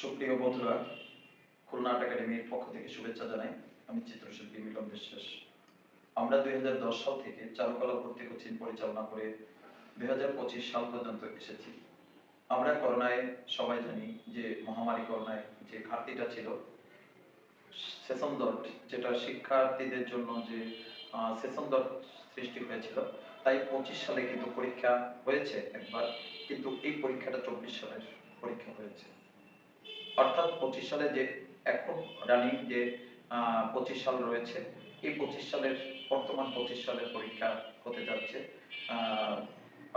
সুপ্রিয় বন্ধুরা, খুলনা আর্ট একাডেমির পক্ষ থেকে শুভেচ্ছা জানাই আমি চিত্রশিল্পী মিলন বিশ্বাস। আমরা দুই সাল থেকে চারুকলা ভর্তি কোচিং পরিচালনা করে দুই সাল পর্যন্ত এসেছি। আমরা করোনায় সবাই জানি যে মহামারী করোনায় যে ঘাটতিটা ছিল, সেশন দট যেটা শিক্ষার্থীদের জন্য যে সেশন দট সৃষ্টি হয়েছিল, তাই পঁচিশ সালে কিন্তু পরীক্ষা হয়েছে একবার, কিন্তু এই পরীক্ষাটা চব্বিশ সালের পরীক্ষা হয়েছে। অর্থাৎ পঁচিশ সালে যে এখন রানিং যে পঁচিশ সাল রয়েছে, এই পঁচিশ সালের, বর্তমান পঁচিশ সালের পরীক্ষা হতে যাচ্ছে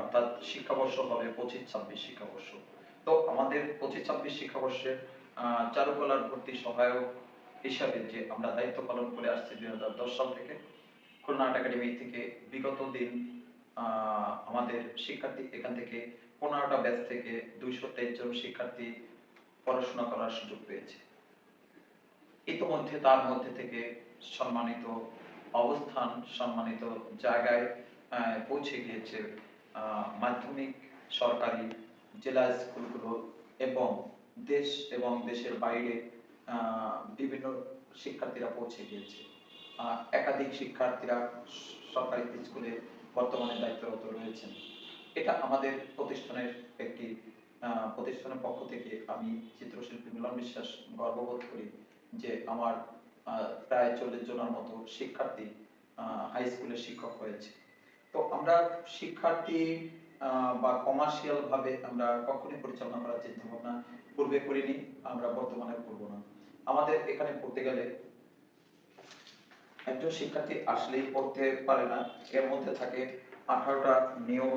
অর্থাৎ শিক্ষাবর্ষ হবে পঁচিশ ছাব্বিশ শিক্ষাবর্ষ। তো আমাদের পঁচিশ ছাব্বিশ শিক্ষাবর্ষে চারুকলার ভর্তি সহায়ক হিসাবে যে আমরা দায়িত্ব পালন করে আসছি দুই হাজার দশ সাল থেকে, খুলনা আর্ট একাডেমি থেকে বিগত দিন আমাদের শিক্ষার্থী এখান থেকে পনেরোটা ব্যাচ থেকে দুইশো তেইশ জন শিক্ষার্থী পড়াশোনা করার সুযোগ পেয়েছে। ইতোমধ্যে তার মধ্যে থেকে সম্মানিত অবস্থান, সম্মানিত জায়গায় পৌঁছে গিয়েছে মাধ্যমিক, সরকারি, জেলা স্কুলগুলো এবং দেশ এবং দেশের বাইরে বিভিন্ন শিক্ষার্থীরা পৌঁছে গিয়েছে। একাধিক শিক্ষার্থীরা সরকারি স্কুলে বর্তমানে দায়িত্বরত রয়েছেন। এটা আমাদের প্রতিষ্ঠানের একটি প্রতিষ্ঠানের পক্ষ থেকে আমি চিত্রশিল্পী মিলন বিশ্বাস গর্ববোধ করি যে আমার প্রায় চল্লিশ জনের মতো শিক্ষার্থী হাই স্কুলের শিক্ষক হয়েছে। তো আমরা শিক্ষার্থী বা কমার্শিয়াল ভাবে আমরা কখনোই পরিচালনা করার চিন্তা ভাবনা পূর্বে করিনি, আমরা বর্তমানে করব না। আমাদের এখানে পড়তে গেলে একজন শিক্ষার্থী আসলেই পড়তে পারে না, এর মধ্যে থাকে আঠারোটা নিয়ম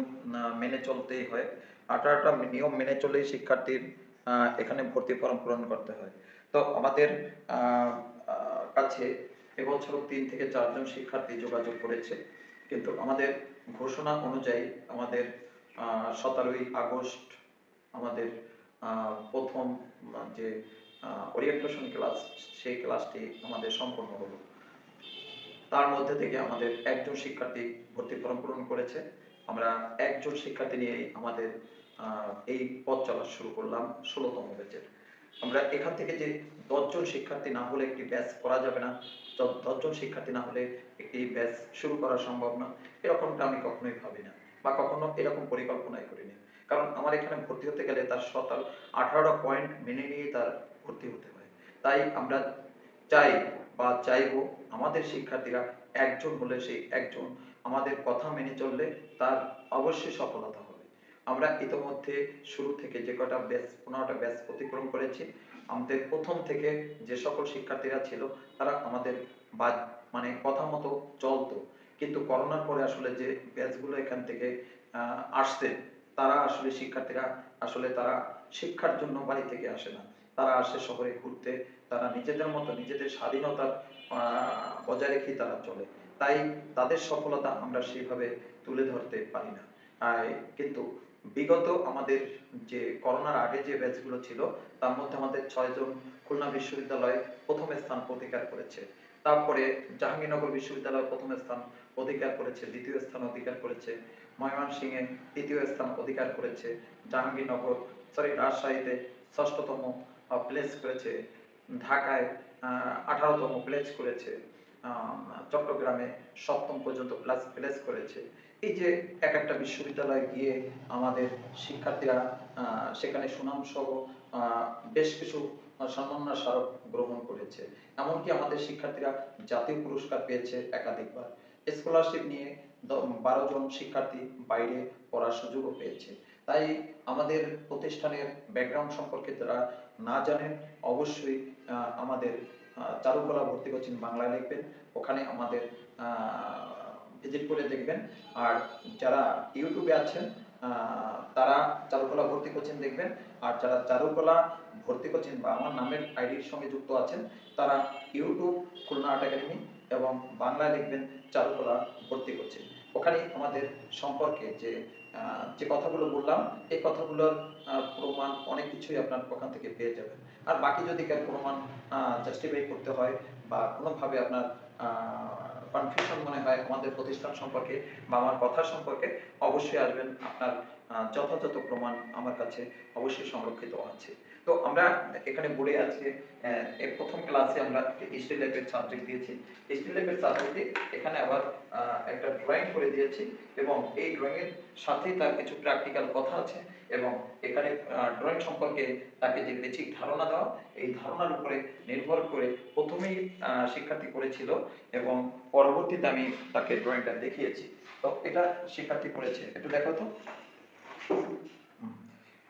মেনে চলতেই হয়। আঠারোটা নিয়ম মেনে চলেই শিক্ষার্থীর এখানে ভর্তি ফর্ম পূরণ করতে হয়। তো আমাদের কাছে এবছর তিন থেকে চারজন শিক্ষার্থী যোগাযোগ করেছে। কিন্তু আমাদের ঘোষণা অনুযায়ী আমাদের সতেরোই আগস্ট আমাদের প্রথম যে ওরিয়েন্টেশন ক্লাস সেই ক্লাসটি আমাদের সম্পন্ন হলো। তার মধ্যে থেকে আমাদের একজন শিক্ষার্থী ভর্তি ফর্ম পূরণ করেছে। আমরা একজন শিক্ষার্থী নিয়েই আমাদের এই পথ চলা শুরু করলাম ষোলোতম ব্যাচের আমরা এখান থেকে যে দশজন শিক্ষার্থী না হলে একটি ব্যাচ করা যাবে না দশজন শিক্ষার্থী না হলে একটি ব্যাচ শুরু করা সম্ভব না, এরকমটা আমি কখনোই ভাবি না বা কখনো এরকম পরিকল্পনাই করিনি। কারণ আমার এখানে ভর্তি হতে গেলে তার সতাল আঠারোটা পয়েন্ট মেনে নিয়ে তার ভর্তি হতে হয়। তাই আমরা চাই বা চাইব আমাদের শিক্ষার্থীরা একজন হলে সেই একজন, আমাদের কথা মেনে চললে তার অবশ্যই সফলতা হবে। আমরা ইতোমধ্যে শুরু থেকে যে কটা ব্যাচ পনেরোটা ব্যাচ অতিক্রম করেছি, আমাদের প্রথম থেকে যে সকল শিক্ষার্থীরা ছিল, তারা আমাদের বাদ মানে কথা মতো চলতো। কিন্তু করোনার পরে আসলে যে ব্যাচগুলো এখান থেকে আসছে, তারা আসলে শিক্ষার্থীরা আসলে তারা শিক্ষার জন্য বাড়ি থেকে আসে না। তারা আসে শহরে ঘুরতে, তারা নিজেদের মতো নিজেদের স্বাধীনতা বজায় রেখেই তারা চলে। তাই তাদের সফলতা আমরা সেইভাবে তুলে ধরতে পারি না। কিন্তু বিগত আমাদের যে করোনার আগে যে ব্যাচগুলো ছিল, তার মধ্যে আমাদের ছয়জন খুলনা বিশ্ববিদ্যালয় প্রথম স্থান অধিকার করেছে। তারপরে জাহাঙ্গীরনগর বিশ্ববিদ্যালয় প্রথম স্থান অধিকার করেছে, দ্বিতীয় স্থান অধিকার করেছে, ময়মনসিংহে তৃতীয় স্থান অধিকার করেছে, জাহাঙ্গীরনগর, সরি, রাজশাহীতে ষষ্ঠতম প্লেস করেছে, ঢাকায় আঠারোতম প্লেস করেছে। চট্টগ্রামে সপ্তম পর্যন্ত ক্লাস প্লেস করেছে। এই যে এক একটা বিশ্ববিদ্যালয়ে গিয়ে আমাদের শিক্ষার্থীরা সেখানে সুনাম সহ বেশ কিছু সম্মাননা স্মারক গ্রহণ করেছে। এমনকি আমাদের শিক্ষার্থীরা জাতীয় পুরস্কার পেয়েছে একাধিকবার। স্কলারশিপ নিয়ে বারো জন শিক্ষার্থী বাইরে পড়ার সুযোগও পেয়েছে। তাই আমাদের প্রতিষ্ঠানের ব্যাকগ্রাউন্ড সম্পর্কে যারা না জানেন, অবশ্যই আমাদের চারুকলা ভর্তি কোচিং বাংলায় লিখবেন। ওখানে আমাদের ভিজিট করে দেখবেন। আর যারা ইউটিউবে আছেন তারা চারুকলা ভর্তি কোচিং দেখবেন। আর যারা চারুকলা ভর্তি কোচিং বা আমার নামের আইডির সঙ্গে যুক্ত আছেন, তারা ইউটিউব, খুলনা আর্ট একাডেমি এবং বাংলায় লিখবেন, চারুকলা ভর্তি কোচিং ওখানে আমাদের সম্পর্কে যে যে কথাগুলো বললাম, এই কথাগুলোর প্রমাণ অনেক কিছুই আপনার ওখান থেকে পেয়ে যাবেন। আর বাকি যদি কার প্রমাণ জাস্টিফাই করতে হয় বা কোনোভাবে আপনার কনফিউশন মনে হয় আমাদের প্রতিষ্ঠান সম্পর্কে বা আমার কথা সম্পর্কে, অবশ্যই আসবেন আপনার যথাযথ প্রমাণ আমার কাছে অবশ্যই সংরক্ষিত আছে। তো আমরা এখানে বোর্ডে আছে এর প্রথম ক্লাসে আমরা হিস্ট্রি ল্যাবের সাবজেক্ট দিয়েছি। হিস্ট্রি ল্যাবের সাবজেক্টে এখানে আবার একটা ড্রয়িং করে দিয়েছি এবং এই ড্রয়িং এর সাথেই তার কিছু প্র্যাকটিক্যাল কথা আছে এবং এখানে ড্রয়িং সম্পর্কে তাকে যে বেসিক ধারণা দেওয়া, এই ধারণার উপরে নির্ভর করে প্রথমেই শিক্ষার্থী করেছিল এবং পরবর্তীতে আমি তাকে ড্রয়িংটা দেখিয়েছি। তো এটা শিক্ষার্থী করেছে। একটু দেখো তো।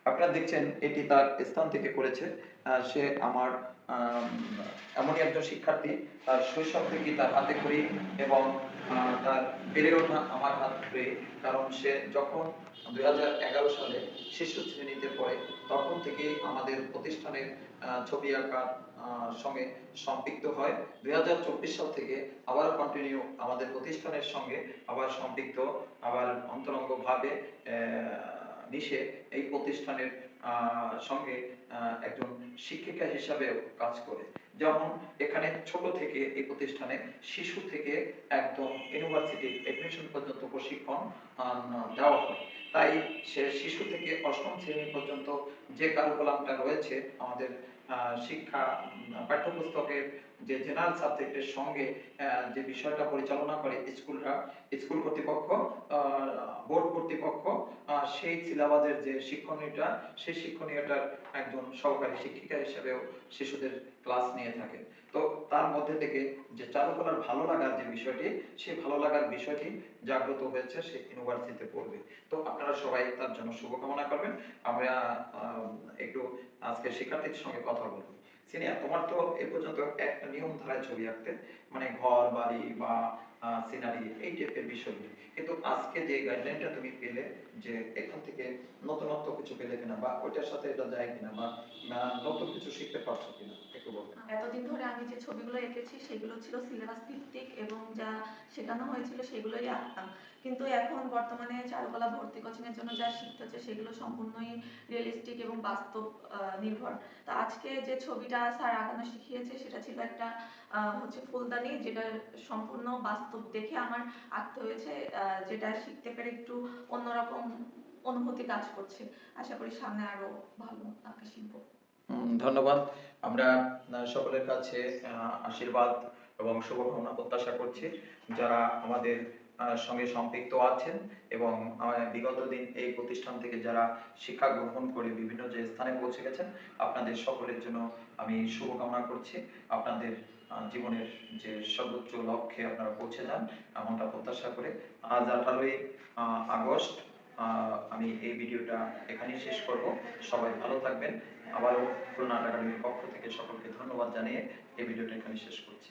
আপনারা দেখছেন, এটি তার স্থান থেকে করেছে। সে আমার এমনই একজন শিক্ষার্থী, তার শৈশব থেকে তার হাতে করি এবং তার বেড়ে ওঠা আমার হাত ধরে। কারণ সে যখন দুই হাজার এগারো সালে শিশু শ্রেণীতে পড়ে, তখন থেকে আমাদের প্রতিষ্ঠানের ছবি আঁকার সঙ্গে সম্পৃক্ত হয়। দুই হাজার চব্বিশ সাল থেকে আবার কন্টিনিউ আমাদের প্রতিষ্ঠানের সঙ্গে আবার সম্পৃক্ত, আবার অন্তরঙ্গ মিশে এই প্রতিষ্ঠানের সঙ্গে একজন শিক্ষিকা হিসাবে কাজ করে। যেমন এখানে ছোট থেকে এই প্রতিষ্ঠানে শিশু থেকে একদম ইউনিভার্সিটি এডমিশন পর্যন্ত প্রশিক্ষণ দেওয়া হয়। তাই সে শিশু থেকে অষ্টম শ্রেণি পর্যন্ত যে কারিকুলামটা রয়েছে আমাদের শিক্ষা পাঠ্যপুস্তকের যে জেনারেল সাবজেক্টের সঙ্গে যে বিষয়টা পরিচালনা করে স্কুলরা, স্কুল কর্তৃপক্ষ বোর্ড কর্তৃপক্ষ সেই সিলেবাসের যে শিক্ষণীয়টা, সেই শিক্ষণীয়টার একজন সহকারী শিক্ষিকা হিসেবেও শিশুদের ক্লাস নিয়ে থাকে। তো তার মধ্যে থেকে যে চারুকলার ভালো লাগার যে বিষয়টি, সেই ভালো লাগার বিষয়টি জাগ্রত হয়েছে, সে ইউনিভার্সিটিতে পড়বে। তো আপনারা সবাই তার জন্য শুভকামনা করবেন। আমরা একটু আজকে শিক্ষার্থীর সঙ্গে কথা বলব। সিনিয়া তোমার তো এ পর্যন্ত একটা নিয়ম ধারায় ছবি আঁকতে মানে ঘর, বাড়ি বা সিনারি এই টাইপের বিষয়গুলি কিন্তু আজকে যে গাইডলাইনটা তুমি পেলে, যে এখান থেকে নতুনত্ব কিছু পেলে কিনা বা ওইটার সাথে এটা যায় কিনা বা নতুন কিছু শিখতে পারছ কিনা এতদিন ধরে আমি যে ছবিগুলো এঁকেছি, সেগুলো ছিল সিলেবাস ভিত্তিক এবং যা শেখানো হয়েছিল সেগুলোই আঁকতাম। কিন্তু এখন বর্তমানে চারুকলা ভর্তি কোচিং এর জন্য যা শিখতে হচ্ছে, সেগুলো সম্পূর্ণই রিয়েলিস্টিক এবং বাস্তব নির্ভর। তো আজকে যে ছবিটা স্যার আঁকানো শিখিয়েছে, সেটা ছিল একটা হচ্ছে ফুলদানি, যেটা সম্পূর্ণ বাস্তব দেখে আমার আঁকতে হয়েছে যেটা শিখতে পেরে একটু অন্যরকম অনুভূতি কাজ করছে। আশা করি সামনে আরও ভালো আঁকা শিখব। ধন্যবাদ। আমরা সকলের কাছে আশীর্বাদ এবং শুভকামনা প্রত্যাশা করছি যারা আমাদের সঙ্গে সম্পৃক্ত আছেন এবং বিগত দিন এই প্রতিষ্ঠান থেকে যারা শিক্ষা গ্রহণ করে বিভিন্ন যে স্থানে পৌঁছে গেছেন, আপনাদের সকলের জন্য আমি শুভকামনা করছি। আপনাদের জীবনের যে সর্বোচ্চ লক্ষ্যে আপনারা পৌঁছে যান, এমনটা প্রত্যাশা করে আজ আঠারোই আগস্ট আমি এই ভিডিওটা এখানেই শেষ করব। সবাই ভালো থাকবেন। আবারও খুলনা একাডেমির পক্ষ থেকে সকলকে ধন্যবাদ জানিয়ে এই ভিডিওটা এখানে শেষ করছি।